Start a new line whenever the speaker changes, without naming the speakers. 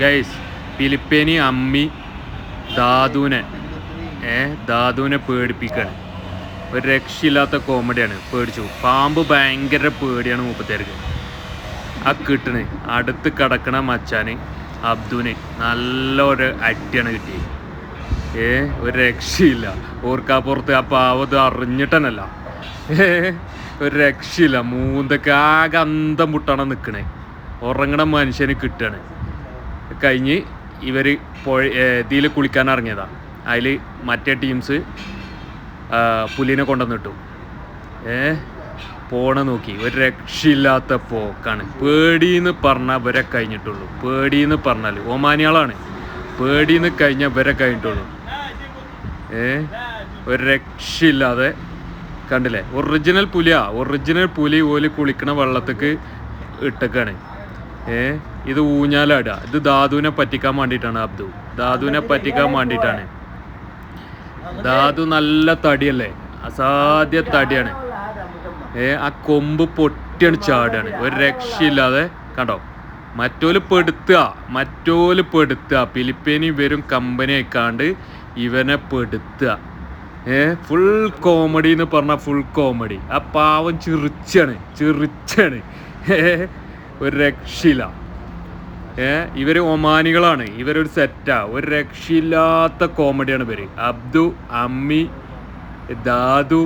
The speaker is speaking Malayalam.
ഗൈസ് ഫിലിപ്പേനി അമ്മി ദാദുവിനെ ഏ ദാദുവിനെ പേടിപ്പിക്കുകയാണ് ഒരു രക്ഷയില്ലാത്ത കോമഡിയാണ് പേടിച്ചു. പാമ്പ് ഭയങ്കര പേടിയാണ് മുപ്പത്തേർക്ക് ആ കിട്ടണ് അടുത്ത് കിടക്കണ മച്ചാന് അബ്ദുവിന് നല്ല ഒരു അടിയാണ് കിട്ടിയത്. ഏ ഒരു രക്ഷയില്ല. ഓർക്കാപ്പുറത്ത് ആ പാവത് അറിഞ്ഞിട്ടനല്ല ഏ ഒരു രക്ഷയില്ല. മൂന്തൊക്കെ ആകെ അന്തം മുട്ടാണ് നിൽക്കണേ ഉറങ്ങണ മനുഷ്യന് കിട്ടാണ്. കഴിഞ്ഞ് ഇവർ പുഴ ഇതിൽ കുളിക്കാൻ ഇറങ്ങിയതാ. അതിൽ മറ്റേ ടീംസ് പുലിനെ കൊണ്ടുവന്നിട്ടു. ഏ പോണ നോക്കി. ഒരു രക്ഷയില്ലാത്ത പോക്കാണ്. പേടിയെന്ന് പറഞ്ഞാൽ ഇവരെ കഴിഞ്ഞിട്ടുള്ളൂ. പേടിയെന്ന് പറഞ്ഞാൽ ഓമാനിയാളാണ് പേടിയെന്ന് കഴിഞ്ഞാൽ ഇവരെ കഴിഞ്ഞിട്ടുള്ളൂ. ഏ ഒരു രക്ഷയില്ലാതെ കണ്ടില്ലേ? ഒറിജിനൽ പുലിയാ. ഒറിജിനൽ പുലി ഓൽ കുളിക്കണ വെള്ളത്തേക്ക് ഇട്ടേക്കാണ്. ഏ ഇത് ഊഞ്ഞാലാടുക. ഇത് ധാതുവിനെ പറ്റിക്കാൻ വേണ്ടിയിട്ടാണ് അബ്ദു. ധാതുവിനെ പറ്റിക്കാൻ വേണ്ടിയിട്ടാണ്. ധാതു നല്ല തടിയല്ലേ? അസാധ്യ തടിയാണ്. ഏ ആ കൊമ്പ് പൊട്ടിയാണ് ചാടാണ്. ഒരു രക്ഷയില്ലാതെ കണ്ടോ? മറ്റോൽ പെടുത്തുക. മറ്റോൽ പെടുത്തുക. ഫിലിപ്പീനി വരും കമ്പനി ആയിക്കാണ്ട് ഇവനെ പെടുത്തുക. ഏ ഫുൾ കോമഡി എന്ന് പറഞ്ഞാൽ ഫുൾ കോമഡി ആ പാവം ചിറിച്ചാണ്. ചിറിച്ചാണ്. ഏ ഒരു രക്ഷയില്ല. ഏ ഇവർ ഒമാനികളാണ്. ഇവരൊരു സെറ്റാ ഒരു രക്ഷയില്ലാത്ത കോമഡിയാണ് ഇവർ അബ്ദു അമ്മി ദാദു